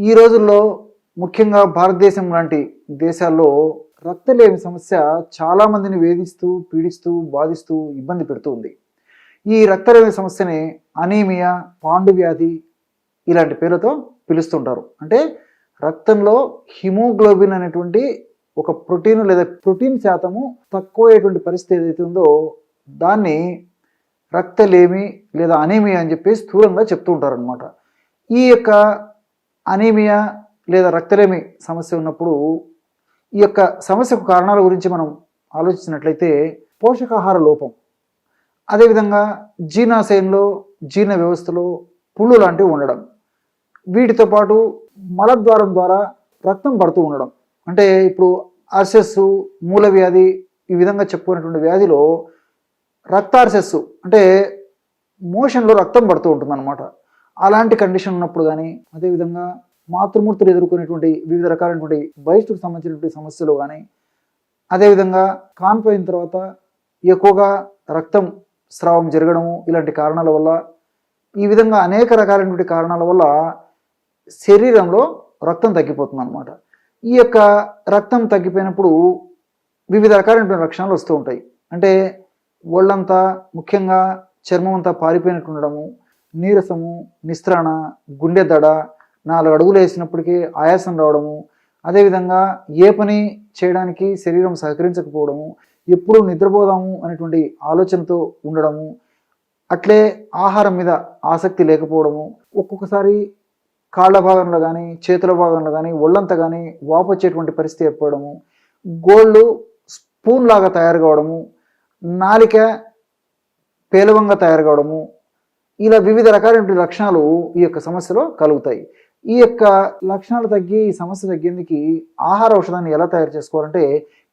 ఈ రోజుల్లో ముఖ్యంగా భారతదేశం లాంటి దేశాల్లో రక్తలేమి సమస్య చాలా మందిని వేధిస్తూ పీడిస్తూ బాధిస్తూ ఇబ్బంది పెడుతూ ఉంది. ఈ రక్తలేమి సమస్యని అనీమియా పాండు వ్యాధి ఇలాంటి పేర్లతో పిలుస్తుంటారు. అంటే రక్తంలో హిమోగ్లోబిన్ అనేటువంటి ఒక ప్రోటీన్ లేదా ప్రోటీన్ శాతము తక్కువయ్యేటువంటి పరిస్థితి ఏదైతే ఉందో దాన్ని రక్తలేమి లేదా అనీమియా అని చెప్పి స్థూలంగా చెప్తూ ఉంటారనమాట ఈ యొక్క అనీమియా లేదా రక్తలేమి సమస్య ఉన్నప్పుడు ఈ యొక్క సమస్యకు కారణాల గురించి మనం ఆలోచించినట్లయితే పోషకాహార లోపం. అదేవిధంగా జీర్ణాశయంలో జీర్ణ వ్యవస్థలో పుళ్ళు లాంటివి ఉండడం. వీటితో పాటు మలద్వారం ద్వారా రక్తం పడుతూ ఉండడం. అంటే ఇప్పుడు అర్సెస్సు మూల వ్యాధి ఈ విధంగా చెప్పుకునేటువంటి వ్యాధిలో రక్తార్సెస్సు అంటే మోషన్లో రక్తం పడుతూ ఉంటుంది అలాంటి కండిషన్ ఉన్నప్పుడు కానీ అదేవిధంగా మాతృమూర్తులు ఎదుర్కొనేటువంటి వివిధ రకాలైనటువంటి బహిష్టుకు సంబంధించినటువంటి సమస్యలు కానీ అదేవిధంగా కాన్పోయిన తర్వాత ఎక్కువగా రక్తం స్రావం జరగడము ఇలాంటి కారణాల వల్ల ఈ విధంగా అనేక రకాలైనటువంటి కారణాల వల్ల శరీరంలో రక్తం తగ్గిపోతుంది అనమాట ఈ యొక్క రక్తం తగ్గిపోయినప్పుడు వివిధ రకాలైనటువంటి లక్షణాలు వస్తూ ఉంటాయి. అంటే ఒళ్ళంతా ముఖ్యంగా చర్మం అంతా పారిపోయినట్టు ఉండడము నీరసము నిస్త్రణ గుండె దడ నాలుగు అడుగులు వేసినప్పటికీ ఆయాసం రావడము అదేవిధంగా ఏ పని చేయడానికి శరీరం సహకరించకపోవడము ఎప్పుడు నిద్రపోదాము అనేటువంటి ఆలోచనతో ఉండడము అట్లే ఆహారం మీద ఆసక్తి లేకపోవడము ఒక్కొక్కసారి కాళ్ళ భాగంలో కానీ చేతుల భాగంలో కానీ ఒళ్ళంతా కానీ వాపొచ్చేటువంటి పరిస్థితి ఏర్పడము గోళ్ళు స్పూన్ లాగా తయారు కావడము నాలిక పేలవంగా తయారు కావడము ఇలా వివిధ రకాలైన లక్షణాలు ఈ యొక్క సమస్యలో కలుగుతాయి. ఈ యొక్క లక్షణాలు తగ్గి ఈ సమస్య తగ్గేందుకు ఆహార ఔషధాన్ని ఎలా తయారు చేసుకోవాలంటే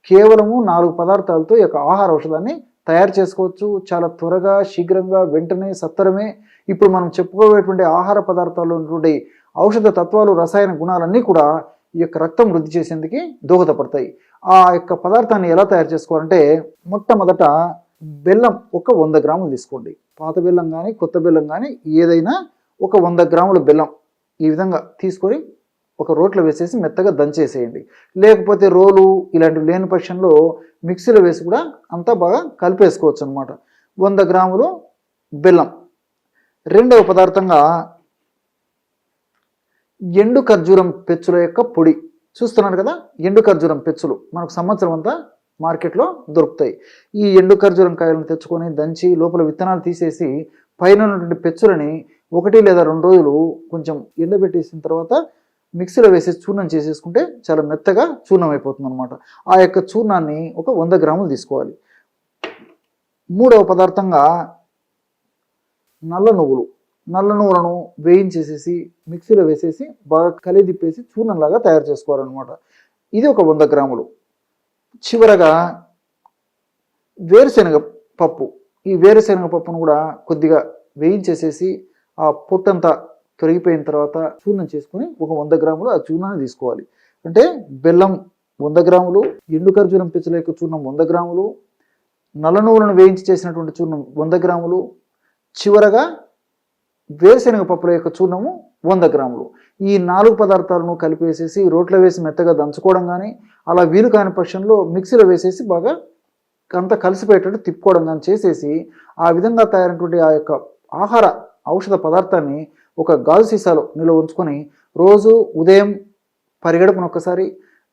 కేవలము నాలుగు పదార్థాలతో ఈ యొక్క ఆహార ఔషధాన్ని తయారు చేసుకోవచ్చు. చాలా త్వరగా శీఘ్రంగా వెంటనే సత్వరమే ఇప్పుడు మనం చెప్పుకోబోయేటువంటి ఆహార పదార్థాల్లో ఉన్నటువంటి ఔషధ తత్వాలు రసాయన గుణాలన్నీ కూడా ఈ యొక్క రక్తం వృద్ధి చేసేందుకు దోహదపడతాయి. ఆ యొక్క పదార్థాన్ని ఎలా తయారు చేసుకోవాలంటే మొట్టమొదట బెల్లం ఒక వంద గ్రాములు తీసుకోండి. పాత బెల్లం కానీ కొత్త బెల్లం కానీ ఏదైనా ఒక వంద గ్రాముల బెల్లం ఈ విధంగా తీసుకొని ఒక రోట్లో వేసేసి మెత్తగా దంచేసేయండి. లేకపోతే రోలు ఇలాంటివి లేని పక్షంలో మిక్సీలో వేసి కూడా అంతా బాగా కలిపేసుకోవచ్చు అనమాట వంద గ్రాములు బెల్లం. రెండవ పదార్థంగా ఎండు ఖర్జూరం పెచ్చుల యొక్క పొడి. చూస్తున్నారు కదా ఎండు ఖర్జూరం పెచ్చులు. మనకు సంవత్సరం అంతా మార్కెట్లో దొరుకుతాయి. ఈ ఎండు ఖర్జూరం కాయలను తెచ్చుకొని దంచి లోపల విత్తనాలు తీసేసి పైన ఉన్నటువంటి పెచ్చులని ఒకటి లేదా రెండు రోజులు కొంచెం ఎండబెట్టేసిన తర్వాత మిక్సీలో వేసేసి చూర్ణం చేసేసుకుంటే చాలా మెత్తగా చూర్ణం అయిపోతుంది అనమాట ఆ యొక్క చూర్ణాన్ని ఒక వంద గ్రాములు తీసుకోవాలి. మూడవ పదార్థంగా నల్ల నువ్వులు. నల్ల నువ్వులను వేయించేసేసి మిక్సీలో వేసేసి బాగా కలిదిప్పేసి చూర్ణంలాగా తయారు చేసుకోవాలన్నమాట. ఇది ఒక వంద గ్రాములు. చివరగా వేరుశనగ పప్పు. ఈ వేరుశనగ పప్పును కూడా కొద్దిగా వేయించేసేసి ఆ పొట్టంతా తొలగిపోయిన తర్వాత చూర్ణం చేసుకుని ఒక వంద గ్రాములు ఆ చూర్ణాన్ని తీసుకోవాలి. అంటే బెల్లం వంద గ్రాములు ఎండు ఖర్జూరం పిచ్చల యొక్క చూర్ణం వంద గ్రాములు నల్ల నువ్వులను వేయించి చేసినటువంటి చూర్ణం వంద గ్రాములు. చివరగా వేరుశనగ పప్పుల యొక్క చూర్ణము వంద గ్రాములు. ఈ నాలుగు పదార్థాలను కలిపేసేసి రోట్లో వేసి మెత్తగా దంచుకోవడం కానీ అలా వీలు కాని పక్షంలో మిక్సీలో వేసేసి బాగా అంతా కలిసిపోయేటట్టు తిప్పుకోవడం కానీ చేసేసి ఆ విధంగా తయారైనటువంటి ఆ యొక్క ఆహార ఔషధ పదార్థాన్ని ఒక గాజు సీసాలో నిల్వ ఉంచుకొని రోజు ఉదయం పరిగెడుపున ఒక్కసారి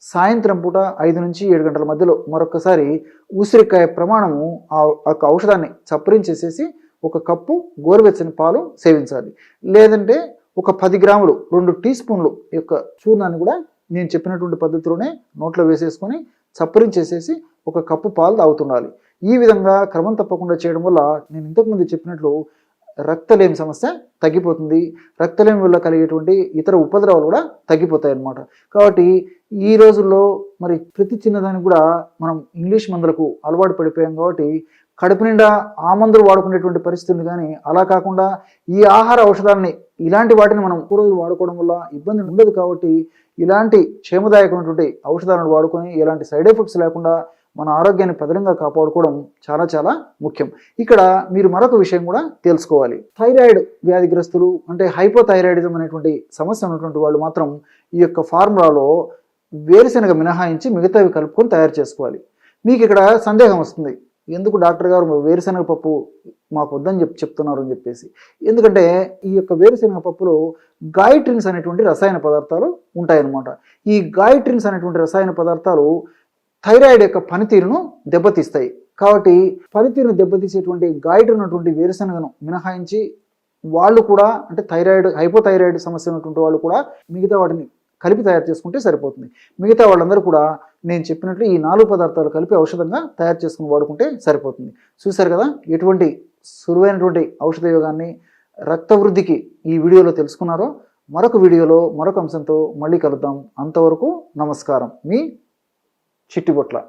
సాయంత్రం పూట ఐదు నుంచి ఏడు గంటల మధ్యలో మరొకసారి ఉసిరికాయ ప్రమాణము ఆ యొక్క ఔషధాన్ని చప్పరించేసేసి ఒక కప్పు గోరువెచ్చని పాలు సేవించాలి. లేదంటే ఒక పది గ్రాములు రెండు టీ స్పూన్లు యొక్క చూర్ణాన్ని కూడా నేను చెప్పినటువంటి పద్ధతిలోనే నోట్లో వేసేసుకొని చప్పరించేసేసి ఒక కప్పు పాలు తాగుతుండాలి. ఈ విధంగా క్రమం తప్పకుండా చేయడం వల్ల నేను ఇంతకుముందు చెప్పినట్లు రక్తలేమి సమస్య తగ్గిపోతుంది. రక్తలేమి వల్ల కలిగేటువంటి ఇతర ఉపద్రవాలు కూడా తగ్గిపోతాయి అన్నమాట కాబట్టి ఈ రోజుల్లో మరి ప్రతి చిన్నదానికి కూడా మనం ఇంగ్లీష్ మందులకు అలవాటు పడిపోయాం కాబట్టి కడుపు నిండా ఆ మందులు వాడుకునేటువంటి పరిస్థితి ఉంది కానీ అలా కాకుండా ఈ ఆహార ఔషధాలని ఇలాంటి వాటిని మనం ఎక్కువ రోజులు వాడుకోవడం వల్ల ఇబ్బంది ఉండదు కాబట్టి ఇలాంటి క్షేమదాయకమైనటువంటి ఔషధాలను వాడుకొని ఎలాంటి సైడ్ ఎఫెక్ట్స్ లేకుండా మన ఆరోగ్యాన్ని పదరంగా కాపాడుకోవడం చాలా చాలా ముఖ్యం. ఇక్కడ మీరు మరొక విషయం కూడా తెలుసుకోవాలి. థైరాయిడ్ వ్యాధిగ్రస్తులు అంటే హైపోథైరాయిడిజం అనేటువంటి సమస్య ఉన్నటువంటి వాళ్ళు మాత్రం ఈ యొక్క ఫార్ములాలో వేరుశెనగ మినహాయించి మిగతావి కలుపుకొని తయారు చేసుకోవాలి. మీకు ఇక్కడ సందేహం వస్తుంది. ఎందుకు డాక్టర్ గారు వేరుశెనగ పప్పు మాకు వద్దని చెప్పి చెప్తున్నారు అని చెప్పేసి. ఎందుకంటే ఈ యొక్క వేరుశెనగ పప్పులో గాయట్రిన్స్ అనేటువంటి రసాయన పదార్థాలు ఉంటాయన్నమాట. ఈ గాయట్రిన్స్ అనేటువంటి రసాయన పదార్థాలు థైరాయిడ్ యొక్క పనితీరును దెబ్బతీస్తాయి. కాబట్టి పనితీరును దెబ్బతీసేటువంటి గాయట్రిన్ ఉన్నటువంటి వేరుశెనగను మినహాయించి వాళ్ళు కూడా అంటే థైరాయిడ్ హైపోథైరాయిడ్ సమస్య ఉన్నటువంటి వాళ్ళు కూడా మిగతా వాటిని కలిపి తయారు చేసుకుంటే సరిపోతుంది. మిగతా వాళ్ళందరూ కూడా నేను చెప్పినట్లు ఈ నాలుగు పదార్థాలు కలిపి ఔషధంగా తయారు చేసుకుని వాడుకుంటే సరిపోతుంది. చూశారు కదా ఎటువంటి సులువైనటువంటి ఔషధ యోగాన్ని రక్త వృద్ధికి ఈ వీడియోలో తెలుసుకున్నారో మరొక వీడియోలో మరొక అంశంతో మళ్ళీ కలుద్దాం. అంతవరకు నమస్కారం. మీ చిట్టిబొట్ల.